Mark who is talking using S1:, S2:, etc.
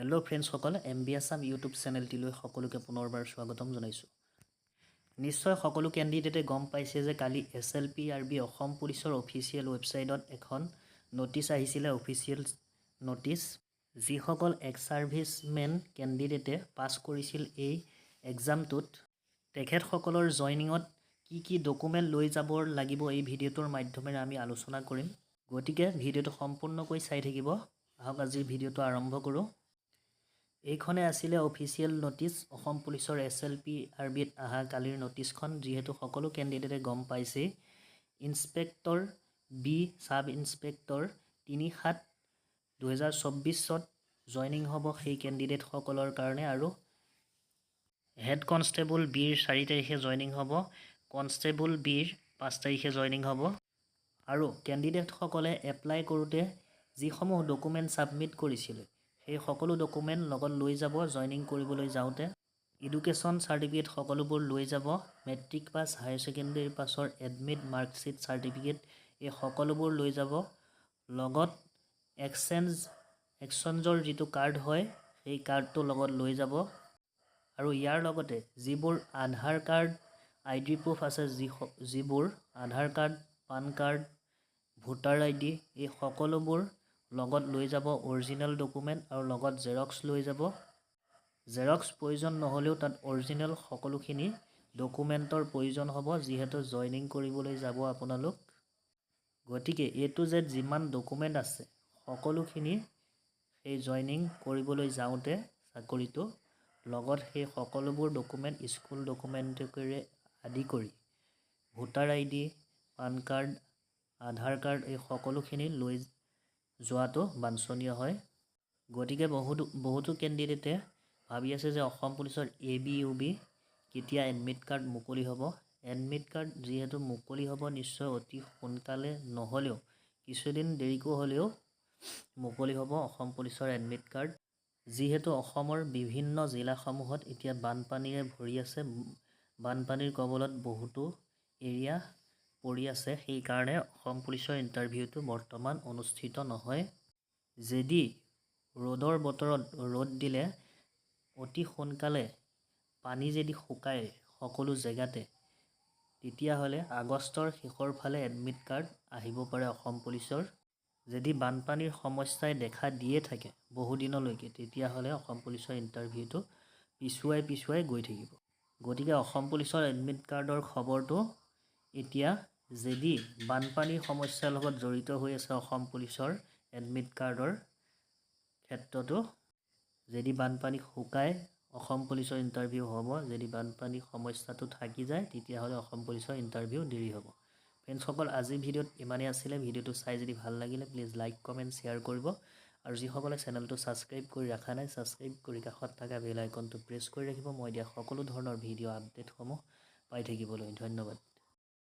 S1: Hello ফ্ৰেণ্ডছসকল M B Assam YouTube চেনেলটিলৈ সকলোকে পুনৰবাৰ স্বাগতম জনাইছোঁ। নিশ্চয় সকলো কেণ্ডিডেটে গম পাইছে যে কালি S L P R B Assam পুলিচৰ অফিচিয়েল ৱেবছাইটত এখন ন'টিছ আহিছিলে অফিচিয়েল ন'টিছ যিসকল এক্স ছাৰ্ভিচমেন কেণ্ডিডেটে পাছ কৰিছিল এই এক্সামটোত তেখেতসকলৰ জইনিঙত কি কি ডকুমেণ্ট লৈ যাব লাগিব এই ভিডিঅ'টোৰ মাধ্যমেৰে আমি আলোচনা কৰিম। গতিকে ভিডিঅ'টো সম্পূৰ্ণকৈ চাই থাকিব। আহক আজিৰ ভিডিঅ'টো আৰম্ভ কৰোঁ। এইখনে আছিলে অফিচিয়েল ন'টিছ অসম পুলিচৰ এছ এল পি আৰ বিত অহা কালিৰ ন'টিছখন যিহেতু সকলো কেণ্ডিডেটে গম পাইছেই। ইনস্পেক্টৰ বি ছাব ইনস্পেক্টৰ তিনি সাত দুহেজাৰ চৌব্বিছত জইনিং হ'ব সেই কেণ্ডিডেটসকলৰ কাৰণে আৰু হেড কনষ্টেবল বিৰ চাৰি তাৰিখে জইনিং হ'ব কনষ্টেবল বিৰ পাঁচ তাৰিখে জইনিং হ'ব। আৰু কেণ্ডিডেটসকলে এপ্লাই কৰোঁতে যিসমূহ ডকুমেণ্ট ছাবমিট কৰিছিলে সেই সকলো ডকুমেণ্ট লগত লৈ যাব জইনিং কৰিবলৈ যাওঁতে। এডুকেশ্যন চাৰ্টিফিকেট সকলোবোৰ লৈ যাব মেট্ৰিক পাছ হায়াৰ ছেকেণ্ডেৰী পাছৰ এডমিট মাৰ্কশ্বিট চাৰ্টিফিকেট এই সকলোবোৰ লৈ যাব। লগত এক্সচেঞ্জ এক্সচেঞ্জৰ যিটো কাৰ্ড হয় সেই কাৰ্ডটো লগত লৈ যাব। আৰু ইয়াৰ লগতে যিবোৰ Aadhaar card I D proof আছে যি যিবোৰ Aadhaar card PAN card voter I D এই সকলোবোৰ লগত লৈ যাব অৰিজিনেল ডকুমেণ্ট আৰু লগত জেৰক্স লৈ যাব। জেৰক্স প্ৰয়োজন নহ'লেও তাত অৰিজিনেল সকলোখিনি ডকুমেণ্টৰ প্ৰয়োজন হ'ব যিহেতু জইনিং কৰিবলৈ যাব আপোনালোক। গতিকে এ টু জেড যিমান ডকুমেণ্ট আছে সকলোখিনি সেই জইনিং কৰিবলৈ যাওঁতে চাকৰিটো লগত সেই সকলোবোৰ ডকুমেণ্ট স্কুল ডকুমেণ্টৰে আদি কৰি voter I D PAN card Aadhaar card এই সকলোখিনি লৈ যোৱাটো বাঞ্ছনীয় হয়। গতিকে বহুতো বহুতো কেণ্ডিডেটে ভাবি আছে যে অসম পুলিচৰ এ বি ইউ বি কেতিয়া এডমিট কাৰ্ড মুকলি হ'ব। এডমিট কাৰ্ড যিহেতু মুকলি হ'ব নিশ্চয় অতি সোনকালে নহ'লেও কিছুদিন দেৰিকৈ হ'লেও মুকলি হ'ব অসম পুলিচৰ এডমিট কাৰ্ড। যিহেতু অসমৰ বিভিন্ন জিলাসমূহত এতিয়া বানপানীৰে ভৰি আছে বানপানীৰ কবলত বহুতো এৰিয়া পৰি আছে সেইকাৰণে অসম পুলিচৰ ইণ্টাৰভিউটো বৰ্তমান অনুষ্ঠিত নহয়। যদি ৰ'দৰ বতৰত ৰ'দ দিলে অতি সোনকালে পানী যদি শুকায় সকলো জেগাতে তেতিয়াহ'লে আগষ্টৰ শেষৰ ফালে এডমিট কাৰ্ড আহিব পাৰে অসম পুলিচৰ। যদি বানপানীৰ সমস্যাই দেখা দিয়ে থাকে বহুদিনলৈকে তেতিয়াহ'লে অসম পুলিচৰ ইণ্টাৰভিউটো পিছুৱাই পিছুৱাই গৈ থাকিব। গতিকে অসম পুলিচৰ এডমিট কাৰ্ডৰ খবৰটো এতিয়া যদি বানপানীৰ সমস্যাৰ লগত জড়িত হৈ আছে অসম পুলিচৰ এডমিট কাৰ্ডৰ ক্ষেত্ৰতো। যদি বানপানী শুকায় অসম পুলিচৰ ইণ্টাৰভিউ হ'ব। যদি বানপানী সমস্যাটো থাকি যায় তেতিয়াহ'লে অসম পুলিচৰ ইণ্টাৰভিউ দেৰি হ'ব। ফ্ৰেণ্ডছসকল আজিৰ ভিডিঅ'ত ইমানেই আছিলে। ভিডিঅ'টো চাই যদি ভাল লাগিলে প্লিজ লাইক কমেণ্ট শ্বেয়াৰ কৰিব। আৰু যিসকলে চেনেলটো ছাবস্ক্ৰাইব কৰি ৰখা নাই ছাবস্ক্ৰাইব কৰি কাষত থকা বেল আইকনটো প্ৰেছ কৰি ৰাখিব। মই দিয়া সকলো ধৰণৰ ভিডিঅ' আপডেটসমূহ পাই থাকিবলৈ ধন্যবাদ।